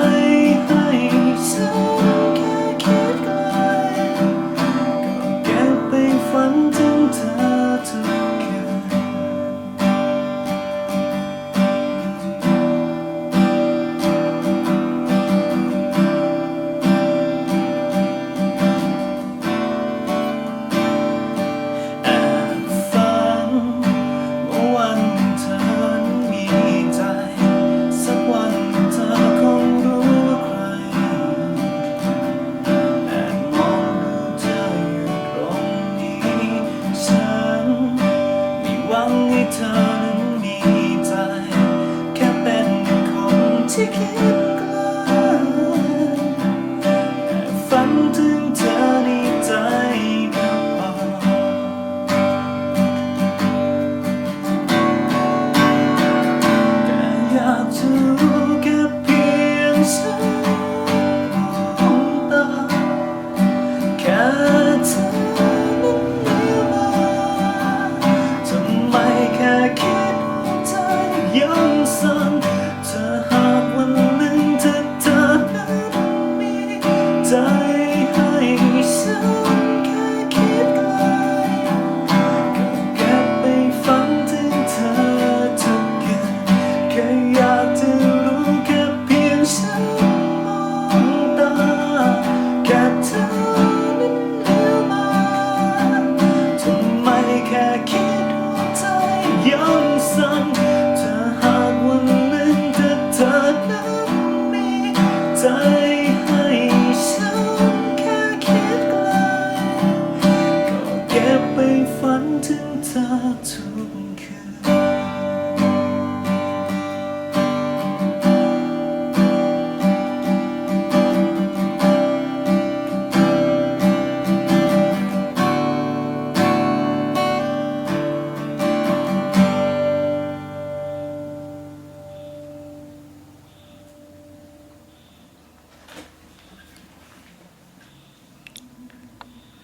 ให้สักแค่คิดไกลก็เกไปฝัน เธอนั้นมีใจ แค่เป็นคนที่คิด